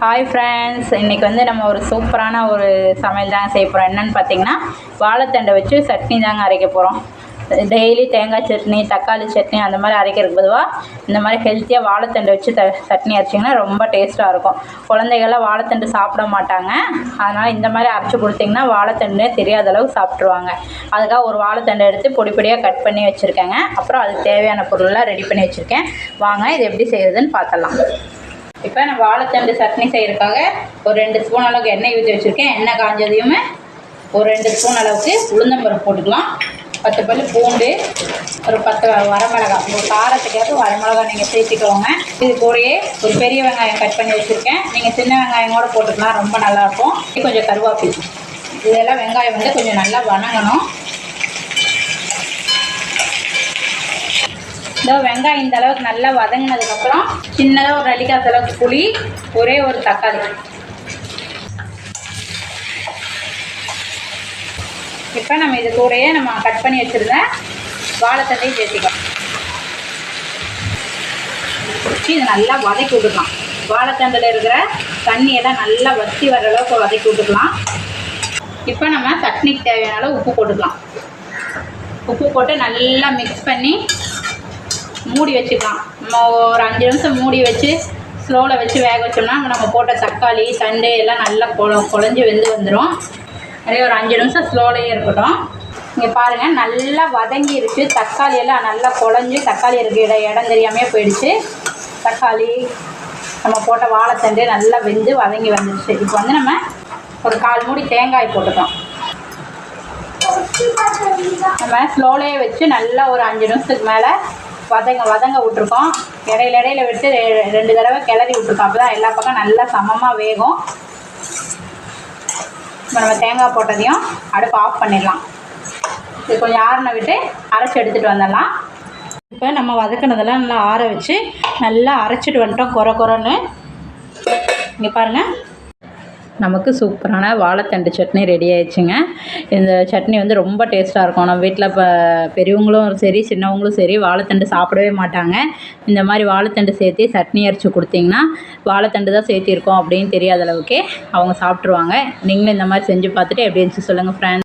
Hi friends இன்றைக்கி வந்து நம்ம ஒரு சூப்பரான ஒரு சமையல் தாங்க செய்ய போகிறோம் என்னென்னு பார்த்தீங்கன்னா வாழைத்தண்டை வச்சு சட்னி தாங்க அரைக்க போகிறோம் டெய்லி தேங்காய் சட்னி தக்காளி சட்னி அந்த மாதிரி அரைக்கிறதுக்கு பொதுவாக இந்த மாதிரி ஹெல்த்தியாக வாழைத்தண்டை வச்சு த சட்னி அரைச்சிங்கன்னா ரொம்ப டேஸ்ட்டாக இருக்கும். குழந்தைகள்லாம் வாழைத்தண்டு சாப்பிட மாட்டாங்க. அதனால் இந்த மாதிரி அரைச்சி கொடுத்தீங்கன்னா வாழைத்தண்டே தெரியாத அளவுக்கு சாப்பிட்ருவாங்க அதுக்காக ஒரு வாழைத்தண்டை எடுத்து பொடி பொடியாக கட் பண்ணி வச்சுருக்கேங்க. அப்புறம் அதுக்கு தேவையான பொருள்லாம் ரெடி பண்ணி வச்சுருக்கேன். வாங்க இது எப்படி செய்கிறதுன்னு பார்த்தலாம் இப்போ நான் வாழைத்தண்டு சட்னி செய்கிறதுக்காக ஒரு ரெண்டு ஸ்பூன் அளவுக்கு எண்ணெய் ஊற்றி வச்சுருக்கேன். எண்ணெய் காஞ்சதையுமே ஒரு ரெண்டு ஸ்பூன் அளவுக்கு உளுந்தம்பருப்பு போட்டுக்கலாம். பத்து பல் பூண்டு ஒரு பத்து வ- வரமிளகா ஒரு காரத்துக்கேற்ப வரமிளகா நீங்கள் சேர்த்துக்கோங்க. இது கூடயே ஒரு பெரிய வெங்காயம் கட் பண்ணி வச்சுருக்கேன். நீங்கள் சின்ன வெங்காயம் கூட போட்டுக்கலாம் ரொம்ப நல்லாயிருக்கும் இது கொஞ்சம் கருவேப்பிலை இதெல்லாம் வெங்காயம் வந்து கொஞ்சம் நல்லா வணங்கணும். இந்த வெங்காயம் இந்த அளவுக்கு நல்லா வதங்கினதுக்கப்புறம் சின்னதாக ஒரு அடிக்காத அளவுக்கு புளி ஒரே ஒரு தக்காளி. இப்போ நம்ம இது கூடயே நம்ம கட் பண்ணி வச்சுருந்த வாழைத்தண்டையும் சேர்த்திக்கலாம். வச்சு இதை நல்லா வதக்கி விட்டுக்கலாம். வாழைத்தண்டில் இருக்கிற தண்ணியெல்லாம் நல்லா வத்தி வர அளவுக்கு வதக்கி விட்டுக்கலாம். இப்போ நம்ம சட்னிக்கு தேவையான அளவு உப்பு போட்டுக்கலாம். உப்பு போட்டு நல்லா மிக்ஸ் பண்ணி மூடி வச்சுக்கலாம். நம்ம ஒரு அஞ்சு நிமிஷம் மூடி வச்சு ஸ்லோவில் வச்சு வேக வச்சோம்னா நம்ம போட்ட தக்காளி சண்டே எல்லாம் நல்லா கொழ குழஞ்சி வெந்து வந்துடும் அதே ஒரு அஞ்சு நிமிஷம் ஸ்லோலையே இருக்கட்டும். இங்கே பாருங்கள் நல்லா வதங்கிருச்சு. தக்காளி எல்லாம் நல்லா குழஞ்சி தக்காளி இருக்க இடம் இடம் தெரியாமே போயிடுச்சு. தக்காளி நம்ம போட்ட வாழைத்தண்டு நல்லா வெந்து வதங்கி வந்துடுச்சு இப்போ வந்து நம்ம ஒரு கால் மூடி தேங்காய் போட்டுட்டோம் நம்ம ஸ்லோலையே வச்சு நல்லா ஒரு அஞ்சு நிமிஷத்துக்கு மேலே வதங்க வதங்க விட்ருக்கோம் இடையில இடையில விட்டு ரெ- ரெண்டு தடவை கிளறி விட்ருக்கோம் அப்போ தான் எல்லா பக்கம் நல்லா சமமாக வேகும். இப்போ நம்ம தேங்காய் போட்டதையும் அடுப்பு ஆஃப் பண்ணிடலாம். இது கொஞ்சம் ஆறின விட்டு அரைச்சி எடுத்துகிட்டு வந்துடலாம். இப்போ நம்ம வதக்கினதெல்லாம் நல்லா ஆற வச்சு நல்லா அரைச்சிட்டு வந்துட்டோம். குறை குறைன்னு இங்கே பாருங்கள் நமக்கு சூப்பரான வாழைத்தண்டு சட்னி ரெடி ஆயிடுச்சுங்க. இந்த சட்னி வந்து ரொம்ப டேஸ்ட்டாக இருக்கும். நம்ம வீட்டில் இப்போ பெரியவங்களும் சரி சின்னவங்களும் சரி வாழைத்தண்டு சாப்பிடவே மாட்டாங்க. இந்த மாதிரி வாழைத்தண்டு சேர்த்து சட்னி அரைச்சி கொடுத்தீங்கன்னா வாழைத்தண்டு தான் சேர்த்திருக்கோம் அப்படின்னு தெரியாத அளவுக்கு அவங்க சாப்பிட்ருவாங்க நீங்களும் இந்த மாதிரி செஞ்சு பார்த்துட்டு எப்படி இருந்துச்சு சொல்லுங்கள் ஃப்ரெண்ட்ஸ்